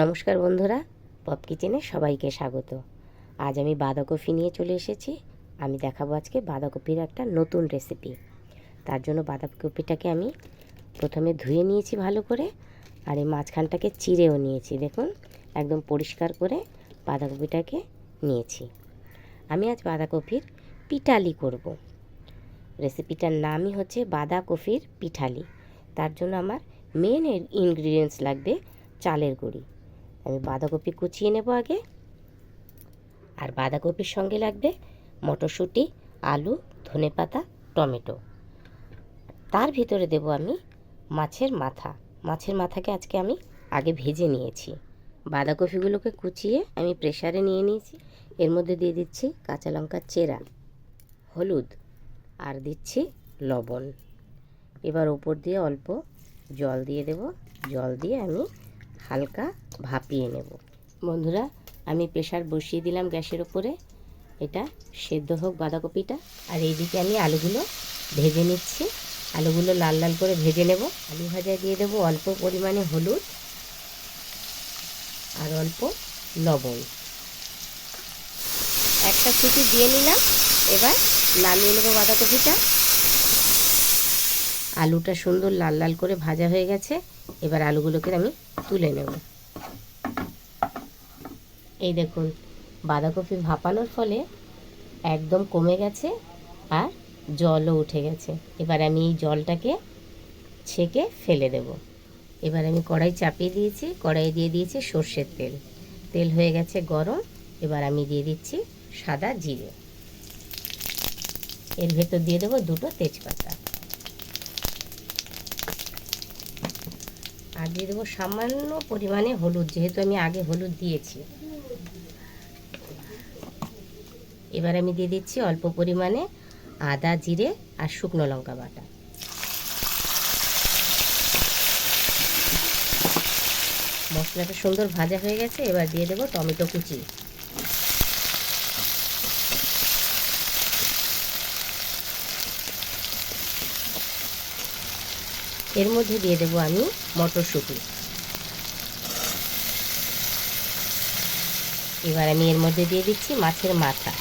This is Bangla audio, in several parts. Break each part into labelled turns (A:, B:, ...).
A: নমস্কার বন্ধুরা, পপ কিচেনে সবাইকে স্বাগত। আজ আমি বাঁধাকপি নিয়ে চলে এসেছি। আমি দেখাবো আজকে বাঁধাকপির একটা নতুন রেসিপি তার জন্য বাঁধাকপিটাকে আমি প্রথমে ধুয়ে নিয়েছি ভালো করে, আর এই মাঝখানটাকে চিড়েও নিয়েছি। দেখুন, একদম পরিষ্কার করে বাঁধাকপিটাকে নিয়েছি। আমি আজ বাঁধাকপির পিঠালি করব। রেসিপিটার নামই হচ্ছে বাঁধাকপির পিঠালি। তার জন্য আমার মেন ইনগ্রিডিয়েন্টস লাগবে চালের গুঁড়ি। আমি বাঁধাকপি কুচিয়ে নেব আগে। আর বাঁধাকপির সঙ্গে লাগবে মটরশুঁটি, আলু, ধনেপাতা, টমেটো। তার ভিতরে দেব আমি মাছের মাথা। মাছের মাথাকে আজকে আমি আগে ভেজে নিয়েছি। বাঁধাকপিগুলোকে কুচিয়ে আমি প্রেসারে নিয়ে নিয়েছি। এর মধ্যে দিয়ে দিচ্ছি কাঁচা লঙ্কার চেরা, হলুদ, আর দিচ্ছি লবণ। এবার ওপর দিয়ে অল্প জল দিয়ে দেব। জল দিয়ে আমি হালকা ভাপিয়ে নেব। বন্ধুরা, আমি প্রেশার বসিয়ে দিলাম গ্যাসের ওপরে। এটা সেদ্ধ হোক বাঁধাকপিটা। আর এইদিকে আমি আলুগুলো ভেজে নিচ্ছি। আলুগুলো লাল লাল করে ভেজে নেব। আলু ভাজা দিয়ে দেবো অল্প পরিমাণে হলুদ আর অল্প লবণ। একটা সিটি দিয়ে নিলাম। এবার নামিয়ে নেব বাঁধাকপিটা। আলুটা সুন্দর লাল লাল করে ভাজা হয়ে গেছে। এবার আলুগুলোকে আমি তুলে নেব। এই দেখুন, বাঁধাকপি ভাপানোর ফলে একদম কমে গেছে আর জলও উঠে গেছে। এবার আমি এই জলটাকে ছেঁকে ফেলে দেব। এবার আমি কড়াই চাপিয়ে দিয়েছি কড়াই দিয়ে দিয়েছি সর্ষের তেল। তেল হয়ে গেছে গরম, এবার আমি দিয়ে দিচ্ছি সাদা জিরে। এর ভেতর দিয়ে দেবো দুটো তেজপাতা। আর দিয়ে দেবো সামান্য পরিমাণে হলুদ, যেহেতু আমি আগে হলুদ দিয়েছি। এবার আমি দিয়ে দিচ্ছি অল্প পরিমাণে আদা, জিরে আর শুকনো লঙ্কা বাটা। মশলাটা সুন্দর ভাজা হয়ে গেছে, এবার দিয়ে দেবো টমেটো কুচি। এর মধ্যে দিয়ে দেবো আমি মটরশুঁটি। এবার আমি এর মধ্যে দিয়ে দিচ্ছি মাছের মাথা।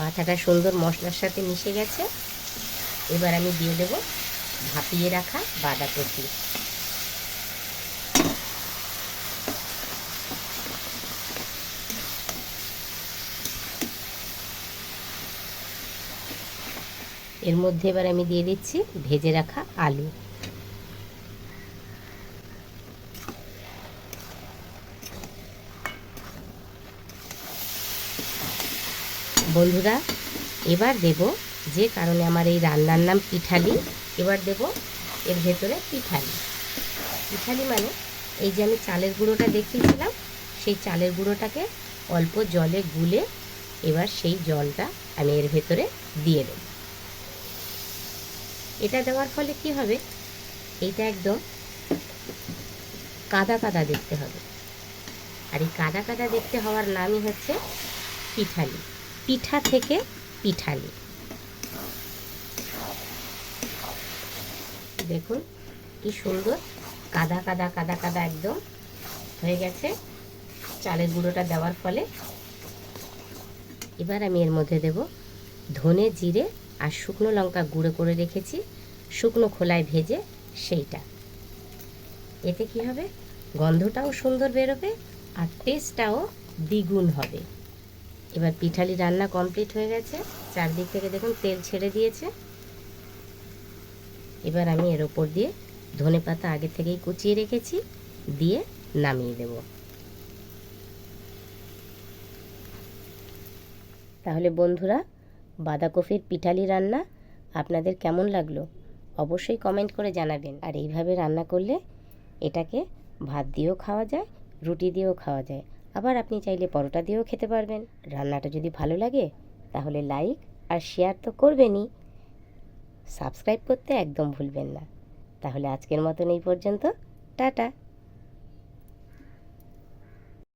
A: মাথাটা সুন্দর মশলার সাথে মিশে গেছে। এবার আমি দিয়ে দেব ভাপিয়ে রাখা বাঁধাকপি। এর মধ্যে এবার আমি দিয়ে দিচ্ছি ভেজে রাখা আলু। বন্ধুরা, এবার দেব যে কারণে আমার এই রান্নার নাম পিঠালি, এবার দেব এর ভেতরে পিঠালি। পিঠালি মানে এই যে আমি চালের গুঁড়োটা দেখিয়েছিলাম, সেই চালের গুঁড়োটাকে অল্প জলে গুলে এবার সেই জলটা আমি এর ভেতরে দিয়ে দেব। এটা দেওয়ার ফলে কি হবে? এটা একদম কাদা কাদা দেখতে হবে। আর এই কাদা কাদা দেখতে হওয়ার নামই হচ্ছে পিঠালি। পিঠা থেকে পিঠালি। দেখুন কি সুন্দর কাদা কাদা কাদা কাদা একদম হয়ে গেছে। চালের গুঁড়োটা দেওয়ার ফলে এবার আমি এর মধ্যে দেব ধনে জিরে আর শুকনো লঙ্কা গুঁড়ো করে রেখেছি। শুকনো খোলায় ভেজে সেইটা। এতে কি হবে? গন্ধটাও সুন্দর বেরোবে আর টেস্টটাও দ্বিগুণ হবে। এবার পিঠালি রান্না কমপ্লিট হয়ে গেছে। চারদিক থেকে দেখুন তেল ছেড়ে দিয়েছে। এবার আমি এর ওপর দিয়ে ধনে পাতা আগে থেকেই কুচিয়ে রেখেছি, দিয়ে নামিয়ে দেব। তাহলে বন্ধুরা বাঁধাকপির পিঠালি রান্না আপনাদের কেমন লাগল অবশ্যই কমেন্ট করে জানাবেন। আর এইভাবে রান্না করলে এটাকে ভাত দিয়েও খাওয়া যায়, রুটি দিয়েও খাওয়া যায়। আবার আপনি চাইলে পরোটা দিয়েও খেতে পারবেন। রান্নাটা যদি ভালো লাগে তাহলে লাইক আর শেয়ার তো করবেনই। সাবস্ক্রাইব করতে একদম ভুলবেন না। তাহলে আজকের মতন এই পর্যন্ত। টাটা।